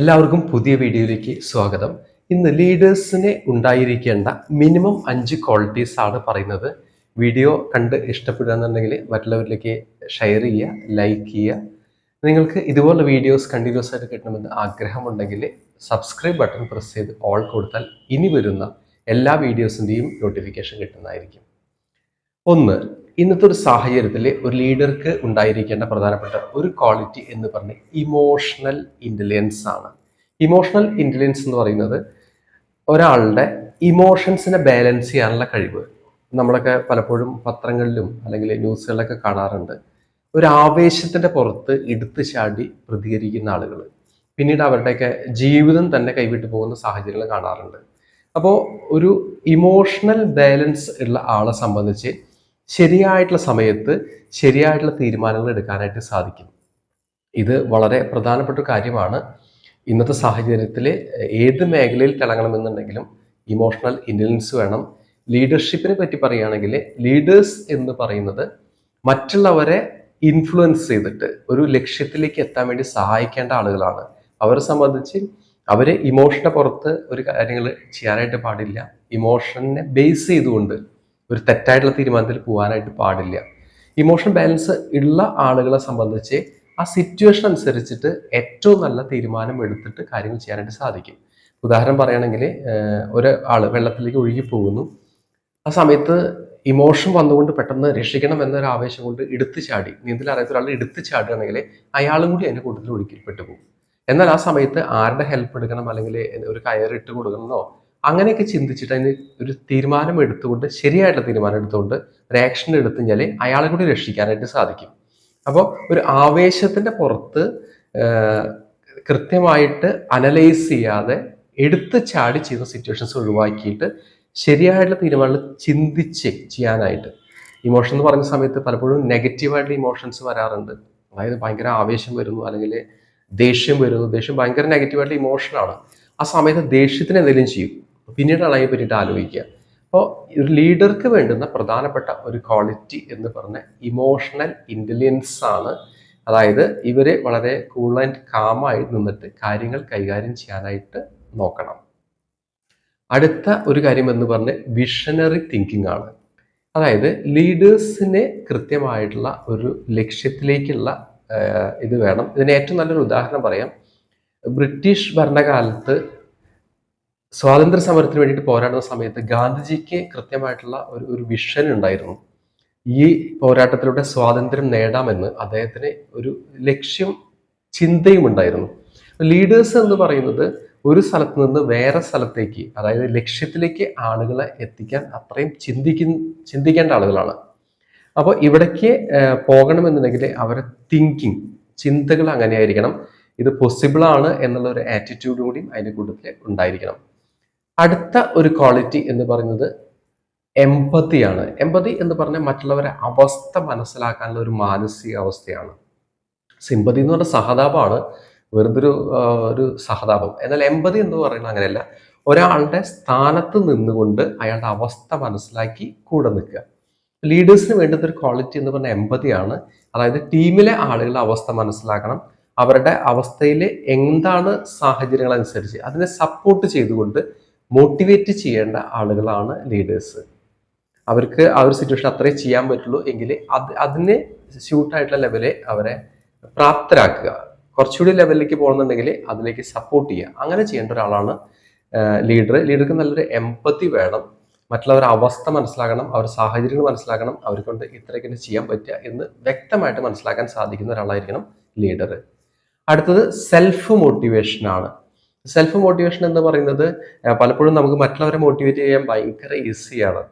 എല്ലാവർക്കും പുതിയ വീഡിയോയിലേക്ക് സ്വാഗതം. ഇന്ന് ലീഡേഴ്സിന് ഉണ്ടായിരിക്കേണ്ട മിനിമം അഞ്ച് ക്വാളിറ്റീസ് ആണ് പറയുന്നത്. വീഡിയോ കണ്ട് ഇഷ്ടപ്പെടുകയെന്നുണ്ടെങ്കിൽ മറ്റുള്ളവരിലേക്ക് ഷെയർ ചെയ്യുക ലൈക്ക് ചെയ്യുക. നിങ്ങൾക്ക് ഇതുപോലുള്ള വീഡിയോസ് കണ്ടിന്യൂസ് ആയിട്ട് കിട്ടണമെന്ന് ആഗ്രഹമുണ്ടെങ്കിൽ സബ്സ്ക്രൈബ് ബട്ടൺ പ്രസ് ചെയ്ത് ഓൾ കൊടുത്താൽ ഇനി വരുന്ന എല്ലാ വീഡിയോസിന്റെയും നോട്ടിഫിക്കേഷൻ കിട്ടുന്നതായിരിക്കും. ഒന്ന് ഇന്നത്തെ ഒരു സാഹചര്യത്തിൽ ഒരു ലീഡർക്ക് ഉണ്ടായിരിക്കേണ്ട പ്രധാനപ്പെട്ട ഒരു ക്വാളിറ്റി എന്ന് പറഞ്ഞ ഇമോഷണൽ ഇന്റലിജൻസ് ആണ്. ഇമോഷണൽ ഇന്റലിജൻസ് എന്ന് പറയുന്നത് ഒരാളുടെ ഇമോഷൻസിനെ ബാലൻസ് ചെയ്യാനുള്ള കഴിവ്. നമ്മളൊക്കെ പലപ്പോഴും പത്രങ്ങളിലും അല്ലെങ്കിൽ ന്യൂസുകളിലൊക്കെ കാണാറുണ്ട്. ഒരു ആവേശത്തിന്റെ പുറത്ത് എടുത്തു ചാടി പ്രതികരിക്കുന്ന ആളുകൾ പിന്നീട് അവരുടെയൊക്കെ ജീവിതം തന്നെ കൈവിട്ടു പോകുന്ന സാഹചര്യങ്ങൾ കാണാറുണ്ട്. അപ്പോൾ ഒരു ഇമോഷണൽ ബാലൻസ് ഉള്ള ആളെ സംബന്ധിച്ച് ശരിയായിട്ടുള്ള സമയത്ത് ശരിയായിട്ടുള്ള തീരുമാനങ്ങൾ എടുക്കാനായിട്ട് സാധിക്കും. ഇത് വളരെ പ്രധാനപ്പെട്ട ഒരു കാര്യമാണ്. ഇന്നത്തെ സാഹചര്യത്തിൽ ഏത് മേഖലയിൽ തിളങ്ങണമെന്നുണ്ടെങ്കിലും ഇമോഷണൽ ഇന്റലിജൻസ് വേണം. ലീഡർഷിപ്പിനെ പറ്റി പറയുകയാണെങ്കിൽ ലീഡേഴ്സ് എന്ന് പറയുന്നത് മറ്റുള്ളവരെ ഇൻഫ്ലുവൻസ് ചെയ്തിട്ട് ഒരു ലക്ഷ്യത്തിലേക്ക് എത്താൻ വേണ്ടി സഹായിക്കേണ്ട ആളുകളാണ്. അവരെ സംബന്ധിച്ച് അവരെ ഇമോഷനെ പുറത്ത് ഒരു കാര്യങ്ങൾ ചെയ്യാനായിട്ട് പാടില്ല. ഇമോഷനെ ബേസ് ചെയ്തുകൊണ്ട് ഒരു തെറ്റായിട്ടുള്ള തീരുമാനത്തിൽ പോകാനായിട്ട് പാടില്ല. ഇമോഷൻ ബാലൻസ് ഉള്ള ആളുകളെ സംബന്ധിച്ച് ആ സിറ്റുവേഷൻ അനുസരിച്ചിട്ട് ഏറ്റവും നല്ല തീരുമാനം എടുത്തിട്ട് കാര്യങ്ങൾ ചെയ്യാനായിട്ട് സാധിക്കും. ഉദാഹരണം പറയുകയാണെങ്കിൽ ഒരു ആൾ വെള്ളത്തിലേക്ക് ഒഴുകി പോകുന്നു. ആ സമയത്ത് ഇമോഷൻ വന്നുകൊണ്ട് പെട്ടെന്ന് രക്ഷിക്കണം എന്നൊരു ആവേശം കൊണ്ട് എടുത്തു ചാടി. നീന്തൽ അറിയാത്ത ഒരാൾ എടുത്തു ചാടുകയാണെങ്കിൽ അയാളും കൂടി അതിന്റെ കൂട്ടത്തിൽ ഒഴുക്കിൽപ്പെട്ടു പോകും എന്നാൽ ആ സമയത്ത് ആരുടെ ഹെൽപ്പ് എടുക്കണം? അല്ലെങ്കിൽ ഒരു കയറിട്ട് കൊടുക്കണമെന്നോ അങ്ങനെയൊക്കെ ചിന്തിച്ചിട്ട് അതിന് ഒരു തീരുമാനം എടുത്തുകൊണ്ട് ശരിയായിട്ടുള്ള തീരുമാനം എടുത്തുകൊണ്ട് ഒരു ആക്ഷൻ എടുത്തു കഴിഞ്ഞാൽ അയാളെ കൂടി രക്ഷിക്കാനായിട്ട് സാധിക്കും. അപ്പോൾ ഒരു ആവേശത്തിന്റെ പുറത്ത് കൃത്യമായിട്ട് അനലൈസ് ചെയ്യാതെ എടുത്ത് ചാടി ചെയ്യുന്ന സിറ്റുവേഷൻസ് ഒഴിവാക്കിയിട്ട് ശരിയായിട്ടുള്ള തീരുമാനങ്ങൾ ചിന്തിച്ച് ചെയ്യാനായിട്ട്. ഇമോഷൻ എന്ന് പറയുന്ന സമയത്ത് പലപ്പോഴും നെഗറ്റീവായിട്ടുള്ള ഇമോഷൻസ് വരാറുണ്ട്. അതായത് ഭയങ്കര ആവേശം വരുന്നു അല്ലെങ്കിൽ ദേഷ്യം വരുന്നു. ദേഷ്യം ഭയങ്കര നെഗറ്റീവായിട്ടുള്ള ഇമോഷനാണ് ആ സമയത്ത് ദേഷ്യത്തിന് എന്തെങ്കിലും ചെയ്യും. പിന്നീടാണ് അതിനെ പറ്റിയിട്ട് ആലോചിക്കുക. അപ്പോൾ ഒരു ലീഡർക്ക് വേണ്ടുന്ന പ്രധാനപ്പെട്ട ഒരു ക്വാളിറ്റി എന്ന് പറഞ്ഞ ഇമോഷണൽ ഇന്റലിജൻസ് ആണ്. അതായത് ഇവർ വളരെ കൂൾ ആൻഡ് കാമായി നിന്നിട്ട് കാര്യങ്ങൾ കൈകാര്യം ചെയ്യാനായിട്ട് നോക്കണം. അടുത്ത ഒരു കാര്യം എന്ന് പറഞ്ഞ് വിഷനറി തിങ്കിങ് ആണ്. അതായത് ലീഡേഴ്സിനെ കൃത്യമായിട്ടുള്ള ഒരു ലക്ഷ്യത്തിലേക്കുള്ള ഇത് വേണം. ഇതിന് ഏറ്റവും നല്ലൊരു ഉദാഹരണം പറയാം. ബ്രിട്ടീഷ് ഭരണകാലത്ത് സ്വാതന്ത്ര്യ സമരത്തിന് വേണ്ടിയിട്ട് പോരാടുന്ന സമയത്ത് ഗാന്ധിജിക്ക് കൃത്യമായിട്ടുള്ള ഒരു ഒരു വിഷൻ ഉണ്ടായിരുന്നു. ഈ പോരാട്ടത്തിലൂടെ സ്വാതന്ത്ര്യം നേടാമെന്ന് അദ്ദേഹത്തിന് ഒരു ലക്ഷ്യം ചിന്തയും ഉണ്ടായിരുന്നു. ലീഡേഴ്സ് എന്ന് പറയുന്നത് ഒരു സ്ഥലത്ത് നിന്ന് വേറെ സ്ഥലത്തേക്ക് അതായത് ലക്ഷ്യത്തിലേക്ക് ആളുകളെ എത്തിക്കാൻ അത്രയും ചിന്തിക്കുന്ന ചിന്തിക്കേണ്ട ആളുകളാണ്. അപ്പോൾ ഇവിടേക്ക് പോകണമെന്നുണ്ടെങ്കിൽ അവരെ തിങ്കിങ് ചിന്തകൾ അങ്ങനെയായിരിക്കണം. ഇത് പോസിബിൾ ആണ് എന്നുള്ള ഒരു ആറ്റിറ്റ്യൂഡും കൂടി അതിന്റെ കൂട്ടത്തിൽ ഉണ്ടായിരിക്കണം. അടുത്ത ഒരു ക്വാളിറ്റി എന്ന് പറയുന്നത് എമ്പതിയാണ് എമ്പതി എന്ന് പറഞ്ഞാൽ മറ്റുള്ളവരെ അവസ്ഥ മനസ്സിലാക്കാനുള്ള ഒരു മാനസിക അവസ്ഥയാണ്. സിമ്പതി എന്ന് പറഞ്ഞ സഹതാപമാണ്. വെറുതെ ഒരു ഒരു സഹതാപം. എന്നാൽ എമ്പതി എന്ന് പറയുന്നത് അങ്ങനെയല്ല. ഒരാളുടെ സ്ഥാനത്ത് നിന്നുകൊണ്ട് അയാളുടെ അവസ്ഥ മനസ്സിലാക്കി കൂടെ നിൽക്കുക. ലീഡേഴ്സിന് വേണ്ടുന്ന ഒരു ക്വാളിറ്റി എന്ന് പറഞ്ഞാൽ എമ്പതിയാണ് അതായത് ടീമിലെ ആളുകളുടെ അവസ്ഥ മനസ്സിലാക്കണം. അവരുടെ അവസ്ഥയിൽ എന്താണ് സാഹചര്യങ്ങൾ അനുസരിച്ച് അതിനെ സപ്പോർട്ട് ചെയ്തുകൊണ്ട് മോട്ടിവേറ്റ് ചെയ്യേണ്ട ആളുകളാണ് ലീഡേഴ്സ് അവർക്ക് ആ ഒരു സിറ്റുവേഷൻ അത്രേ ചെയ്യാൻ പറ്റുള്ളൂ എങ്കിൽ അത് അതിന് സ്യൂട്ടായിട്ടുള്ള ലെവലെ അവരെ പ്രാപ്തരാക്കുക. കുറച്ചുകൂടി ലെവലിലേക്ക് പോകുന്നുണ്ടെങ്കിൽ അതിലേക്ക് സപ്പോർട്ട് ചെയ്യുക. അങ്ങനെ ചെയ്യേണ്ട ഒരാളാണ് ലീഡർ ലീഡർക്ക് നല്ലൊരു എമ്പത്തി വേണം. മറ്റുള്ളവരുടെ അവസ്ഥ മനസ്സിലാക്കണം അവരുടെ സാഹചര്യങ്ങൾ മനസ്സിലാക്കണം അവർക്കൊണ്ട് കൊണ്ട് ഇത്രയൊക്കെ ചെയ്യാൻ പറ്റുക എന്ന് വ്യക്തമായിട്ട് മനസ്സിലാക്കാൻ സാധിക്കുന്ന ഒരാളായിരിക്കണം ലീഡർ അടുത്തത് സെൽഫ് മോട്ടിവേഷൻ ആണ്. സെൽഫ് മോട്ടിവേഷൻ എന്ന് പറയുന്നത് പലപ്പോഴും നമുക്ക് മറ്റുള്ളവരെ മോട്ടിവേറ്റ് ചെയ്യാൻ ഭയങ്കര ഈസിയാണ്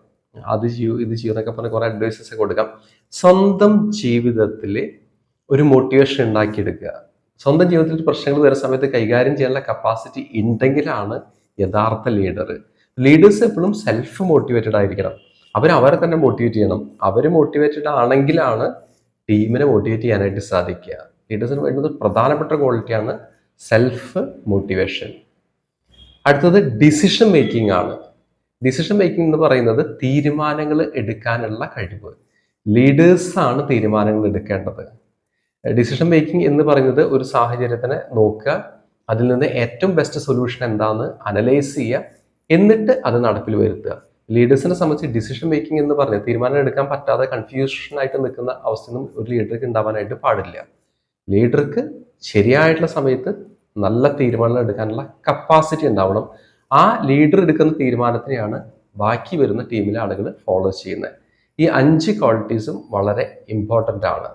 അത് ചെയ്യൂ ഇത് ചെയ്യൂ എന്നൊക്കെ പറഞ്ഞ് കുറേ അഡ്വൈസസ് കൊടുക്കാം. സ്വന്തം ജീവിതത്തിൽ ഒരു മോട്ടിവേഷൻ ഉണ്ടാക്കിയെടുക്കുക. സ്വന്തം ജീവിതത്തിൽ പ്രശ്നങ്ങൾ വരുന്ന സമയത്ത് കൈകാര്യം ചെയ്യാനുള്ള കപ്പാസിറ്റി ഉണ്ടെങ്കിലാണ് യഥാർത്ഥ ലീഡർ ലീഡേഴ്സ് എപ്പോഴും സെൽഫ് മോട്ടിവേറ്റഡ് ആയിരിക്കണം. അവർ അവരെ തന്നെ മോട്ടിവേറ്റ് ചെയ്യണം. അവർ മോട്ടിവേറ്റഡ് ആണെങ്കിലാണ് ടീമിനെ മോട്ടിവേറ്റ് ചെയ്യാനായിട്ട് സാധിക്കുക. ലീഡേഴ്സിന് വേണ്ടുന്ന പ്രധാനപ്പെട്ട ക്വാളിറ്റിയാണ് സെൽഫ് മോട്ടിവേഷൻ അടുത്തത് ഡിസിഷൻ മേക്കിംഗ് ആണ്. ഡിസിഷൻ മേക്കിംഗ് എന്ന് പറയുന്നത് തീരുമാനങ്ങൾ എടുക്കാനുള്ള കഴിവ്. ലീഡേഴ്സാണ് തീരുമാനങ്ങൾ എടുക്കേണ്ടത്. ഡിസിഷൻ മേക്കിംഗ് എന്ന് പറയുന്നത് ഒരു സാഹചര്യത്തിനെ നോക്കുക. അതിൽ നിന്ന് ഏറ്റവും ബെസ്റ്റ് സൊല്യൂഷൻ എന്താണെന്ന് അനലൈസ് ചെയ്യുക. എന്നിട്ട് അത് നടപ്പിൽ വരുത്തുക. ലീഡേഴ്സിനെ സംബന്ധിച്ച് ഡിസിഷൻ മേക്കിംഗ് എന്ന് പറഞ്ഞാൽ തീരുമാനം എടുക്കാൻ പറ്റാതെ കൺഫ്യൂഷനായിട്ട് നിൽക്കുന്ന അവസ്ഥയൊന്നും ഒരു ലീഡർക്ക് ഉണ്ടാവാനായിട്ട് പാടില്ല. ലീഡർക്ക് ശരിയായിട്ടുള്ള സമയത്ത് നല്ല തീരുമാനങ്ങൾ എടുക്കാനുള്ള കപ്പാസിറ്റി ഉണ്ടാവണം. ആ ലീഡർ എടുക്കുന്ന തീരുമാനത്തിനെയാണ് ബാക്കി വരുന്ന ടീമിലെ ആളുകൾ ഫോളോ ചെയ്യുന്നത്. ഈ അഞ്ച് ക്വാളിറ്റീസും വളരെ ഇമ്പോർട്ടന്റ് ആണ്.